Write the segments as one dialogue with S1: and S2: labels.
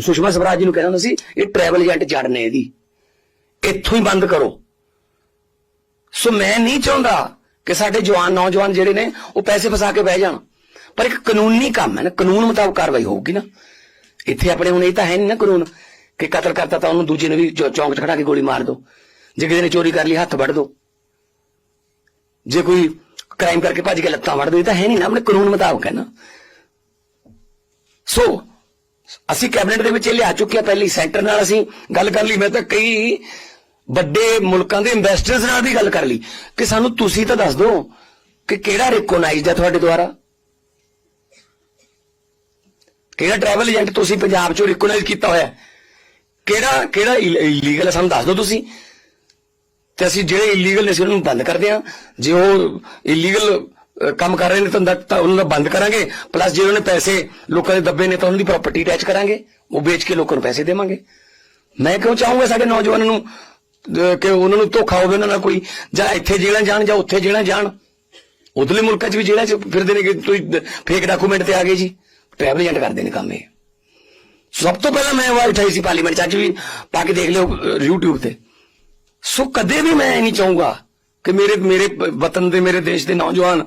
S1: ਸੁਸ਼ਮਾ ਸਵਰਾਜ ਜੀ ਨੂੰ ਕਹਿੰਦਾ ਹੁੰਦਾ ਸੀ, ਇਹ ਟਰੈਵਲ ਏਜੰਟ ਜੜ ਨੇ ਇਹਦੀ। ਇੱਥੋਂ ਹੀ ਬੰਦ ਕਰੋ। ਸੋ ਮੈਂ ਨਹੀਂ ਚਾਹੁੰਦਾ ਕਿ ਸਾਡੇ ਜਵਾਨ, ਨੌਜਵਾਨ ਜਿਹੜੇ ਨੇ, ਉਹ ਪੈਸੇ ਫਸਾ ਕੇ ਬਹਿ ਜਾਣ। ਪਰ ਇੱਕ ਕਾਨੂੰਨੀ ਕੰਮ ਹੈ ਨਾ, ਕਾਨੂੰਨ ਮੁਤਾਬਕ ਕਾਰਵਾਈ ਹੋਊਗੀ ਨਾ। ਇੱਥੇ ਆਪਣੇ ਹੁਣ ਇਹ ਤਾਂ ਹੈ ਨਹੀਂ ਨਾ ਕਾਨੂੰਨ, ਕਿ ਕਤਲ ਕਰਤਾ ਤਾਂ ਉਹਨੂੰ ਦੂਜੇ ਨੂੰ ਵੀ ਚੌ- ਚੌਂਕ 'ਚ ਖੜਾ ਕੇ ਗੋਲੀ ਮਾਰ ਦਿਓ ਜੇ ਕਿਸੇ ਨੇ ਚੋਰੀ ਕਰ ਲਈ, ਹੱਥ ਵੱਢ ਦਿਓ ਜੇ ਕੋਈ ਕ੍ਰਾਈਮ ਕਰਕੇ ਭੱਜ ਕੇ ਲੱਤਾਂ ਵੱਢ ਦਿਓ ਇਹ ਤਾਂ ਹੈ ਨਹੀਂ ਨਾ, ਆਪਣੇ ਕਾਨੂੰਨ ਮੁਤਾਬਕ ਹੈ ਨਾ। ਸੋ ਅਸੀਂ ਕੈਬਨਿਟ ਦੇ ਵਿੱਚ ਇਹ ਲਿਆ ਚੁੱਕੇ ਆ ਪਹਿਲੀ ਸੈਂਟਰ ਨਾਲ ਅਸੀਂ ਗੱਲ ਕਰ ਲਈ। ਮੈਂ ਤਾਂ ਕਈ ਵੱਡੇ ਮੁਲਕਾਂ ਦੇ ਇਨਵੈਸਟਰਸ ਨਾਲ ਵੀ ਗੱਲ ਕਰ ਲਈ। ਕਿ ਸਾਨੂੰ ਤੁਸੀਂ ਤਾਂ ਦੱਸ ਦਿਓ ਕਿ ਕਿਹੜਾ ਰਿਕੋਗਨਾਈਜ਼ਡ ਹੈ ਤੁਹਾਡੇ ਦੁਆਰਾ? ਕਿਹੜਾ ਟਰੈਵਲ ਏਜੰਟ ਤੁਸੀਂ ਪੰਜਾਬ ਚੋਂ ਰਿਕੋਗਨਾਈਜ਼ ਕੀਤਾ ਹੋਇਆ? ਕਿਹੜਾ ਕਿਹੜਾ ਇਲੀਗਲ ਹੈ ਸਾਨੂੰ ਦੱਸ ਦਿਓ ਤੁਸੀਂ। ਤੇ ਅਸੀਂ ਜਿਹੜੇ ਇਲੀਗਲ ਨੇ ਅਸੀਂ ਉਹਨਾਂ ਨੂੰ ਬੰਦ ਕਰਦੇ ਹਾਂ। ਜੇ ਉਹ ਇਲੀਗਲ ਕੰਮ ਕਰ ਰਹੇ ਨੇ ਤਾਂ ਤਾਂ ਉਹਨਾਂ ਦਾ ਬੰਦ ਕਰਾਂਗੇ। ਪਲੱਸ ਜੇ ਉਹਨਾਂ ਨੇ ਪੈਸੇ ਲੋਕਾਂ ਦੇ ਦੱਬੇ ਨੇ ਤਾਂ ਉਹਨਾਂ ਦੀ ਪ੍ਰਾਪਰਟੀ ਅਟੈਚ ਕਰਾਂਗੇ। ਉਹ ਵੇਚ ਕੇ ਲੋਕਾਂ ਨੂੰ ਪੈਸੇ ਦੇਵਾਂਗੇ। ਮੈਂ ਕਿਉਂ ਚਾਹੂੰਗਾ ਸਾਡੇ ਨੌਜਵਾਨਾਂ ਨੂੰ ਕਿ ਉਹਨਾਂ ਨੂੰ ਧੋਖਾ ਹੋਵੇ ਉਹਨਾਂ ਨਾਲ ਕੋਈ? ਜਾਂ ਇੱਥੇ ਜੇਲ੍ਹਾਂ ਜਾਣ ਜਾਂ ਉੱਥੇ ਜੇਲ੍ਹਾਂ ਜਾਣ। ਉਧਰਲੇ ਮੁਲਕਾਂ 'ਚ ਵੀ ਜੇਲਾਂ 'ਚ ਫਿਰਦੇ ਨੇ ਕਿ ਤੁਸੀਂ ਫੇਕ ਡਾਕੂਮੈਂਟ ਤੇ ਆ ਗਏ ਜੀ। ਟਰੈਵਲ ਏਜੰਟ ਕਰਦੇ ਨੇ ਕੰਮ ਇਹ। ਸਭ ਤੋਂ ਪਹਿਲਾਂ ਮੈਂ ਆਵਾਜ਼ ਉਠਾਈ ਸੀ ਪਾਰਲੀਮੈਂਟ 'ਚ ਅੱਜ ਵੀ ਪਾ ਕੇ ਦੇਖ ਲਿਓ ਅਹ, YouTube ਤੇ। ਸੋ ਕਦੇ ਵੀ ਮੈਂ ਇਹ ਨਹੀਂ ਚਾਹੂੰਗਾ ਕਿ ਮੇਰੇ ਮੇਰੇ ਵਤਨ ਦੇ ਮੇਰੇ ਦੇਸ਼ ਦੇ ਨੌਜਵਾਨ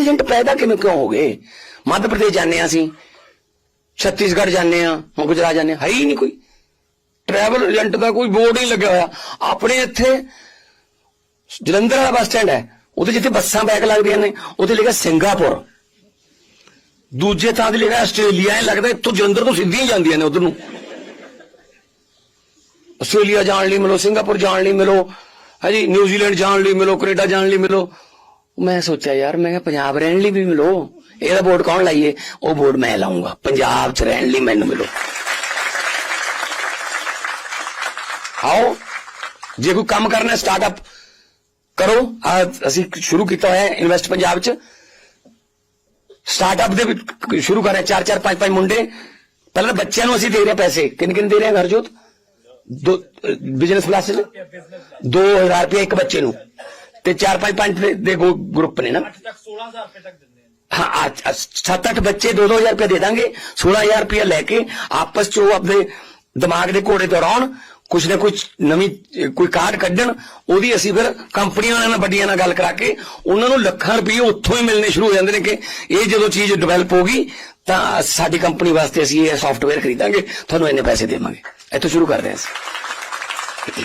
S1: ਏਜੰਟ ਪੈਦਾ ਕਿਵੇਂ ਕਿਉਂ ਹੋ ਗਏ? ਮੱਧ ਪ੍ਰਦੇਸ਼ ਜਾਂਦੇ ਹਾਂ ਅਸੀਂ। ਛੱਤੀਸਗੜ੍ਹ ਜਾਂਦੇ ਆ ਗੁਜਰਾਤ ਜਾਂਦੇ ਹੈ। ਹੀ ਨਹੀਂ ਕੋਈ। ਟਰੈਵਲ ਏਜੰਟ ਦਾ ਕੋਈ ਬੋਰਡ ਨਹੀਂ ਲੱਗਿਆ ਹੋਇਆ। ਆਪਣੇ ਇੱਥੇ ਜਲੰਧਰ ਵਾਲਾ ਬੱਸ ਸਟੈਂਡ ਹੈ। ਉਹਦੇ ਜਿੱਥੇ ਬੱਸਾਂ ਬੈਕ ਲੱਗਦੀਆਂ ਨੇ ਉੱਥੇ ਲਿਖਿਆ ਸਿੰਗਾਪੁਰ। ਦੂਜੇ ਥਾਂ ਤੇ ਲਿਖਿਆ ਆਸਟ੍ਰੇਲੀਆ। ਇਹ ਲੱਗਦਾ ਇੱਥੋਂ ਜਲੰਧਰ ਤੋਂ ਸਿੱਧੀਆਂ ਹੀ ਜਾਂਦੀਆਂ ਨੇ ਉਧਰ ਨੂੰ। ਆਸਟ੍ਰੇਲੀਆ ਜਾਣ ਲਈ ਮਿਲੋ, ਸਿੰਗਾਪੁਰ ਜਾਣ ਲਈ ਮਿਲੋ ਹਾਂਜੀ ਨਿਊਜ਼ੀਲੈਂਡ ਜਾਣ ਲਈ ਮਿਲੋ, ਕੈਨੇਡਾ ਜਾਣ ਲਈ ਮਿਲੋ। ਮੈਂ ਸੋਚਿਆ, ਯਾਰ, ਮੈਂ ਕਿਹਾ ਪੰਜਾਬ ਰਹਿਣ ਲਈ ਵੀ ਮਿਲੋ। ਇਹਦਾ ਬੋਰਡ ਕੌਣ ਲਾਈਏ? ਉਹ ਬੋਰਡ ਮੈਂ ਲਾਉਂਗਾ ਪੰਜਾਬ 'ਚ ਰਹਿਣ ਲਈ ਮੈਨੂੰ ਮਿਲੋ। ਆਓ, ਜੇ ਕੋਈ ਕੰਮ ਕਰਨਾ ਸਟਾਰਟਅਪ ਕਰੋ। ਅਸੀਂ ਸ਼ੁਰੂ ਕੀਤਾ ਹੋਇਆ ਇਨਵੈਸਟ ਪੰਜਾਬ 'ਚ। ਸਟਾਰਟਅਪ ਦੇ ਵਿੱਚ ਸ਼ੁਰੂ ਕਰ ਰਹੇ ਚਾਰ ਚਾਰ, ਪੰਜ ਪੰਜ ਮੁੰਡੇ। ਪਹਿਲਾਂ ਬੱਚਿਆਂ ਨੂੰ ਅਸੀਂ ਦੇ ਰਹੇ ਪੈਸੇ। ਕਿੰਨੇ ਕਿੰਨੇ ਦੇ ਰਹੇ ਹਾਂ ਘਰਜੋਤ ਦੋ ਬਿਜ਼ਨਸ ਕਲਾਸ 2000 ਰੁਪਏ ਇੱਕ ਬੱਚੇ ਨੂੰ। ਤੇ ਚਾਰ ਪੰਜ ਪੰਜ ਦੇ- ਦੇ ਗਰੁੱਪ ਨੇ ਨਾ।
S2: ਤੱਕ 16000 ਰੁਪਏ ਤੱਕ ਦਿੰਦੇ
S1: ਹਾਂ ਅੱਜ- ਅੱਜ ਸੱਤ ਅੱਠ ਬੱਚੇ 2-2000 ਰੁਪਏ ਦੇ ਦਾਂਗੇ। 16000 ਰੁਪਏ ਲੈ ਕੇ ਆਪਸ ਚ ਉਹ ਆਪਣੇ ਦਿਮਾਗ ਦੇ ਘੋੜੇ ਦੌਰਾਨ ਕੁਛ ਨਾ ਕੁਛ ਨਵੀਂ ਕੋਈ ਕਾਰਡ ਕੱਢਣ ਉਹਦੀ ਅਸੀਂ ਫਿਰ ਕੰਪਨੀਆਂ ਨਾਲ ਵੱਡੀਆਂ ਨਾਲ ਗੱਲ ਕਰਾ ਕੇ ਉਹਨਾਂ ਨੂੰ ਲੱਖਾਂ ਰੁਪਏ ਉੱਥੋਂ ਹੀ ਮਿਲਣੇ ਸ਼ੁਰੂ ਹੋ ਜਾਂਦੇ ਨੇ ਕਿ ਇਹ ਜਦੋਂ ਚੀਜ਼ ਡਿਵੈਲਪ ਹੋਗੀ ਤਾਂ ਸਾਡੀ ਕੰਪਨੀ ਵਾਸਤੇ ਅਸੀਂ ਇਹ ਸੌਫਟਵੇਅਰ ਖਰੀਦਾਂਗੇ ਤੁਹਾਨੂੰ ਇੰਨੇ ਪੈਸੇ ਦੇਵਾਂਗੇ। ਇੱਥੋਂ ਸ਼ੁਰੂ ਕਰਦੇ ਹਾਂ ਅਸੀਂ।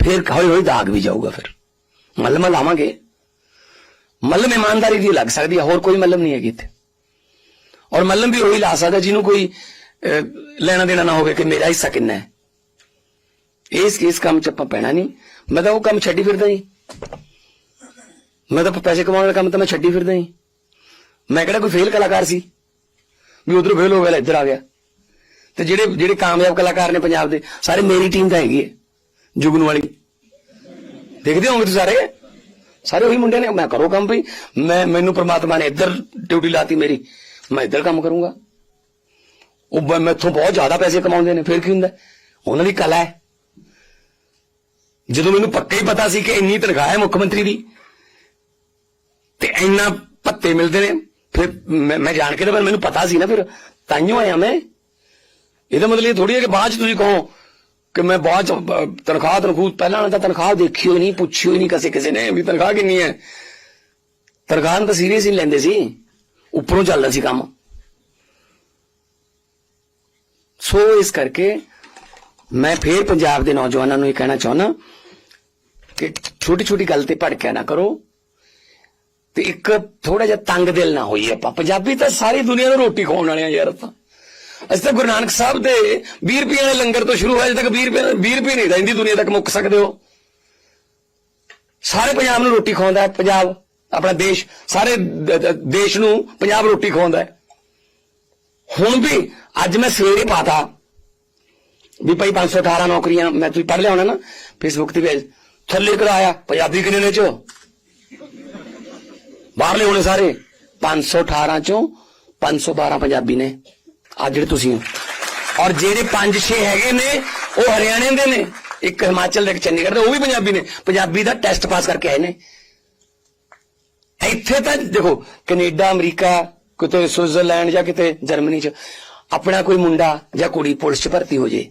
S1: ਫਿਰ ਹੌਲੀ ਹੌਲੀ ਦਾਗ ਵੀ ਜਾਊਗਾ ਫਿਰ ਮੱਲਮ ਲਾਵਾਂਗੇ ਮੱਲਮ ਇਮਾਨਦਾਰੀ ਦੀ ਲੱਗ ਸਕਦੀ ਹੈ ਹੋਰ ਕੋਈ ਮੱਲਮ ਨਹੀਂ ਹੈਗੀ ਇੱਥੇ ਔਰ ਮੱਲਮ ਵੀ ਉਹੀ ਲਾ ਸਕਦਾ ਜਿਹਨੂੰ ਕੋਈ ਲੈਣਾ ਦੇਣਾ ਨਾ ਹੋਵੇ ਕਿ ਮੇਰਾ ਹਿੱਸਾ ਕਿੰਨਾ ਹੈ ਇਸ ਇਸ ਕੰਮ ਚ ਆਪਾਂ ਪੈਣਾ ਨਹੀਂ ਮੈਂ ਤਾਂ ਉਹ ਕੰਮ ਛੱਡੀ ਫਿਰਦਾ ਜੀ ਮੈਂ ਤਾਂ ਪੈਸੇ ਕਮਾਉਣ ਵਾਲਾ ਕੰਮ ਤਾਂ ਮੈਂ ਛੱਡੀ ਫਿਰਦਾ ਜੀ ਮੈਂ ਕਿਹੜਾ ਕੋਈ ਫੇਲ ਕਲਾਕਾਰ ਸੀ ਵੀ ਉਧਰ ਫੇਲ ਹੋ ਗਿਆ ਇੱਧਰ ਆ ਗਿਆ ਤੇ ਜਿਹੜੇ ਜਿਹੜੇ ਕਾਮਯਾਬ ਕਲਾਕਾਰ ਨੇ ਪੰਜਾਬ ਦੇ ਸਾਰੇ ਮੇਰੀ ਟੀਮ ਦਾ ਹੈਗੀ ਹੈ ਜੁਗਨ ਵਾਲੀ। ਦੇਖਦੇ ਹੋਗੇ ਤੁਸੀਂ ਸਾਰੇ? ਸਾਰੇ ਉਹੀ ਮੁੰਡੇ ਨੇ। ਮੈਂ ਕਰੋ ਕੰਮ ਵੀ ਮੈਂ, ਮੈਨੂੰ ਪ੍ਰਮਾਤਮਾ ਨੇ ਇੱਧਰ ਡਿਊਟੀ ਲਾਤੀ ਮੇਰੀ। ਮੈਂ ਇੱਧਰ ਕੰਮ ਕਰੂੰਗਾ। ਉਹ ਮੈਥੋਂ ਬਹੁਤ ਜ਼ਿਆਦਾ ਪੈਸੇ ਕਮਾਉਂਦੇ ਨੇ। ਫਿਰ ਕੀ ਹੁੰਦਾ? ਉਹਨਾਂ ਦੀ ਕਲਾ ਹੈ। ਜਦੋਂ ਮੈਨੂੰ ਪੱਕਾ ਹੀ ਪਤਾ ਸੀ ਕਿ ਇੰਨੀ ਤਨਖਾਹ ਹੈ ਮੁੱਖ ਮੰਤਰੀ ਦੀ, ਤੇ ਇੰਨਾ ਭੱਤੇ ਮਿਲਦੇ ਨੇ, ਫਿਰ ਮੈਂ ਮੈਂ ਜਾਣ ਕੇ ਤਾਂ ਫਿਰ ਮੈਨੂੰ ਪਤਾ ਸੀ ਨਾ ਫਿਰ। ਤਾਈਓ ਆਇਆ ਮੈਂ। ਇਹਦਾ ਮਤਲਬ ਇਹ ਥੋੜੀ ਹੈ ਕਿ ਬਾਅਦ ਚ ਤੁਸੀਂ ਕਹੋ। ਕਿ ਮੈਂ ਬਾਅਦ ਚ ਤਨਖਾਹ, ਤਨਖੂਹ, ਪਹਿਲਾਂ ਵਾਲਾ ਤਾਂ ਤਨਖਾਹ ਦੇਖੀ ਹੋਈ ਨਹੀਂ, ਪੁੱਛੀ ਹੋਈ ਨਹੀਂ ਕਿਸੇ ਕਿਸੇ ਨੇ ਵੀ ਤਨਖਾਹ ਕਿੰਨੀ ਹੈ। ਤਨਖਾਹ ਨੂੰ ਤਾਂ ਸੀਰੀਅਸ ਹੀ ਲੈਂਦੇ ਸੀ। ਉੱਪਰੋਂ ਚੱਲਦਾ ਸੀ ਕੰਮ। ਸੋ ਇਸ ਕਰਕੇ ਮੈਂ ਫੇਰ ਪੰਜਾਬ ਦੇ ਨੌਜਵਾਨਾਂ ਨੂੰ ਇਹ ਕਹਿਣਾ ਚਾਹੁੰਦਾ ਕਿ ਛੋਟੀ ਛੋਟੀ ਗੱਲ ਤੇ ਭੜਕਿਆ ਨਾ ਕਰੋ ਤੇ ਇੱਕ ਥੋੜਾ ਜਿਹਾ ਤੰਗ ਦਿਲ ਨਾ ਹੋਈ ਆਪਾਂ। ਪੰਜਾਬੀ ਤਾਂ ਸਾਰੀ ਦੁਨੀਆ ਨੂੰ ਰੋਟੀ ਖਵਾਉਣ ਵਾਲੇ ਆ ਯਾਰ ਆਪਾਂ। ਅਸੀਂ ਤਾਂ ਗੁਰੂ ਨਾਨਕ ਸਾਹਿਬ ਦੇ 20 ਰੁਪਏ ਵਾਲੇ ਲੰਗਰ ਤੋਂ ਸ਼ੁਰੂ ਹੋਇਆ, ਅਜੇ ਤੱਕ 20 ਰੁਪਏ 20 ਰੁਪਏ ਨਹੀਂ ਰਹਿੰਦੀ ਦੁਨੀਆ ਤੱਕ ਮੁੱਕ ਸਕਦੇ ਹੋ। ਸਾਰੇ ਪੰਜਾਬ ਨੂੰ ਰੋਟੀ ਖਵਾਉਂਦਾ ਹੈ, ਪੰਜਾਬ, ਆਪਣਾ ਦੇਸ਼, ਸਾਰੇ ਦੇਸ਼ ਨੂੰ ਪੰਜਾਬ ਰੋਟੀ ਖਵਾਉਂਦਾ ਹੈ। ਹੁਣ ਵੀ ਅੱਜ ਮੈਂ ਸਵੇਰੇ ਪਾਤਾ ਵੀ ਭਾਈ 518 ਨੌਕਰੀਆਂ, ਮੈਂ ਤੁਸੀਂ ਪੜ੍ਹ ਲਿਆ ਹੋਣਾ ਨਾ ਫੇਸਬੁੱਕ ਤੇ ਵੀ ਥੱਲੇ ਕਰਾਇਆ ਪੰਜਾਬੀ ਕਿੰਨੇ ਨੇ ਚੋ? ਬਾਹਰਲੇ ਹੋਣੇ ਸਾਰੇ। 518 ਚੋਂ 512 ਪੰਜਾਬੀ ਨੇ। ਆ ਜਿਹੜੇ ਤੁਸੀਂ ਔਰ ਜਿਹੜੇ 5-6 ਹੈਗੇ ਨੇ, ਉਹ ਹਰਿਆਣੇ ਦੇ ਨੇ। ਇੱਕ ਹਿਮਾਚਲ ਦੇ, ਇੱਕ ਚੰਡੀਗੜ੍ਹ ਦੇ, ਉਹ ਵੀ ਪੰਜਾਬੀ ਨੇ। ਪੰਜਾਬੀ ਦਾ ਟੈਸਟ ਪਾਸ ਕਰਕੇ ਆਏ ਨੇ। ਇੱਥੇ ਤਾਂ ਦੇਖੋ, ਕੈਨੇਡਾ, ਅਮਰੀਕਾ, ਕਿਤੇ ਸਵਿਟਜ਼ਰਲੈਂਡ ਜਾਂ ਕਿਤੇ ਜਰਮਨੀ ਚ ਆਪਣਾ ਕੋਈ ਮੁੰਡਾ ਜਾਂ ਕੁੜੀ ਪੁਲਿਸ ਚ ਭਰਤੀ ਹੋ ਜੇ।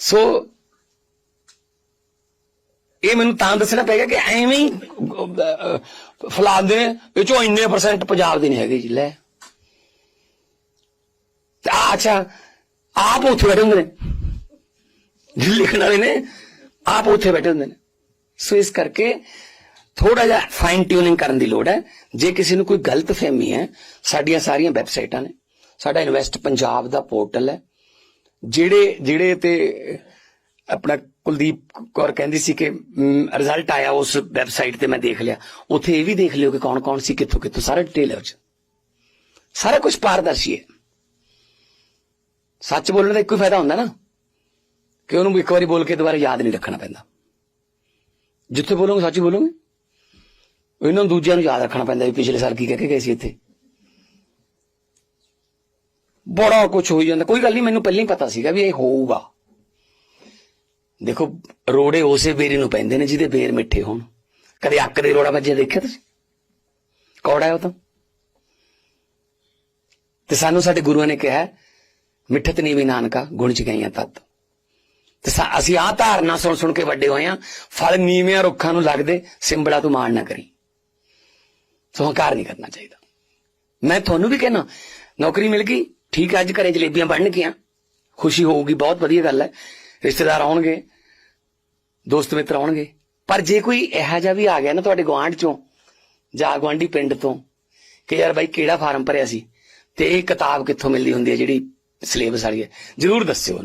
S1: ਸੋ ਇਹ ਮੈਨੂੰ ਤਾਂ ਦੱਸਣਾ ਪਏਗਾ ਕਿ ਐਵੇਂ ਹੀ ਫਲਾਦੇ ਇਹ ਚੋਂ ਇੰਨੇ ਪਰਸੈਂਟ ਪੰਜਾਬ ਦੇ ਨਹੀਂ ਹੈਗੇ ਜੀ, ਲੈ। ਅੱਛਾ, ਆਪ ਉੱਥੇ ਬੈਠੇ ਹੁੰਦੇ ਨੇ। ਲਿਖਣ ਵਾਲੇ ਨੇ, ਆਪ ਉੱਥੇ ਬੈਠੇ ਹੁੰਦੇ ਨੇ। ਸੋ ਇਸ ਕਰਕੇ ਥੋੜਾ ਜਿਹਾ ਫਾਈਨ ਟਿਊਨਿੰਗ ਕਰਨ ਦੀ ਲੋੜ ਹੈ। ਜੇ ਕਿਸੇ ਨੂੰ ਕੋਈ ਗਲਤ ਫਹਿਮੀ ਹੈ, ਸਾਡੀਆਂ ਸਾਰੀਆਂ ਵੈਬਸਾਈਟਾਂ ਨੇ। ਸਾਡਾ ਇਨਵੈਸਟ ਪੰਜਾਬ ਦਾ ਪੋਰਟਲ ਹੈ। ਜਿਹੜੇ ਜਿਹੜੇ ਤੇ ਆਪਣਾ ਕੁਲਦੀਪ ਕੌਰ ਕਹਿੰਦੀ ਸੀ ਕਿ ਰਿਜ਼ਲਟ ਆਇਆ ਉਸ ਵੈਬਸਾਈਟ ਤੇ ਮੈਂ ਦੇਖ ਲਿਆ। ਉੱਥੇ ਇਹ ਵੀ ਦੇਖ ਲਿਓ ਕਿ ਕੌਣ ਕੌਣ ਸੀ, ਕਿੱਥੋਂ ਕਿੱਥੋਂ, ਸਾਰਾ ਡਿਟੇਲ ਹੈ ਉਹ 'ਚ। ਸਾਰਾ ਕੁਝ ਪਾਰਦਰਸ਼ੀ ਹੈ। ਸੱਚ ਬੋਲਣ ਦਾ ਇੱਕੋ ਹੀ ਫਾਇਦਾ ਹੁੰਦਾ ਨਾ, ਕਿ ਉਹਨੂੰ ਇੱਕ ਵਾਰੀ ਬੋਲ ਕੇ ਦੁਬਾਰਾ ਯਾਦ ਨਹੀਂ ਰੱਖਣਾ ਪੈਂਦਾ। ਜਿੱਥੇ ਬੋਲੋਗੇ, ਸੱਚ ਹੀ ਬੋਲੋਗੇ। ਇਹਨਾਂ ਨੂੰ ਦੂਜਿਆਂ ਨੂੰ ਯਾਦ ਰੱਖਣਾ ਪੈਂਦਾ ਵੀ ਪਿਛਲੇ ਸਾਲ ਕੀ ਕਹਿ ਕੇ ਗਏ ਸੀ ਇੱਥੇ। ਬੜਾ ਕੁਝ ਹੋਈ ਜਾਂਦਾ। ਕੋਈ ਗੱਲ ਨਹੀਂ ਮੈਨੂੰ ਪਹਿਲਾਂ ਹੀ ਪਤਾ ਸੀਗਾ ਵੀ ਇਹ ਹੋਊਗਾ। ਦੇਖੋ ਰੋੜੇ ਉਸੇ ਬੇਰੀ ਨੂੰ ਪੈਂਦੇ ਨੇ ਜਿਹਦੇ ਬੇਰ ਮਿੱਠੇ ਹੋਣ। ਕਦੇ ਅੱਕ ਦੇ ਰੋੜਾ ਵੱਜਿਆ ਦੇਖਿਆ ਤੁਸੀਂ? ਕੌੜਾ ਹੈ ਉਹ ਤਾਂ। ਤੇ ਸਾਨੂੰ ਸਾਡੇ ਗੁਰੂਆਂ ਨੇ ਕਿਹਾ ਹੈ, ਮਿੱਠਤ ਨੀਵੀ ਨਾਨਕਾ ਗੁਣ ਚ ਗਈਆਂ ਤਤ। ਤੇ ਅਸੀਂ ਆਹ ਧਾਰਨਾ ਸੁਣ ਸੁਣ ਕੇ ਵੱਡੇ ਹੋਏ ਆ। ਫਲ ਨੀਵਿਆਂ ਰੁੱਖਾਂ ਨੂੰ ਲੱਗਦੇ ਸਿੰਬੜਾ ਤੂੰ ਮਾਣ ਨਾ ਕਰੀ। ਸੋ ਹੰਕਾਰ ਨਹੀਂ ਕਰਨਾ ਚਾਹੀਦਾ। ਮੈਂ ਤੁਹਾਨੂੰ ਵੀ ਕਹਿਣਾ ਨੌਕਰੀ ਮਿਲ ਗਈ ਠੀਕ ਹੈ, ਅੱਜ ਘਰੇ ਜਲੇਬੀਆਂ ਬਣਨਗੀਆਂ। ਖੁਸ਼ੀ ਹੋਊਗੀ, ਬਹੁਤ ਵਧੀਆ ਗੱਲ ਹੈ। ਰਿਸ਼ਤੇਦਾਰ ਆਉਣਗੇ, ਦੋਸਤ ਮਿੱਤਰ ਆਉਣਗੇ। ਪਰ ਜੇ ਕੋਈ ਇਹੋ ਜਿਹਾ ਵੀ ਆ ਗਿਆ ਨਾ ਤੁਹਾਡੇ ਗਵਾਂਢ ਚੋਂ, ਜਾਂ ਗਵਾਂਢੀ ਪਿੰਡ ਤੋਂ, ਕਿ ਯਾਰ ਬਾਈ ਕਿਹੜਾ ਫਾਰਮ ਭਰਿਆ ਸੀ, ਤੇ ਇਹ ਕਿਤਾਬ ਕਿੱਥੋਂ ਮਿਲਦੀ ਹੁੰਦੀ ਹੈ ਜਿਹੜੀ ਸਿਲੇਬਸ ਵਾਲੀ ਹੈ, ਜਰੂਰ ਦੱਸਿਓ ਉਹਨੂੰ।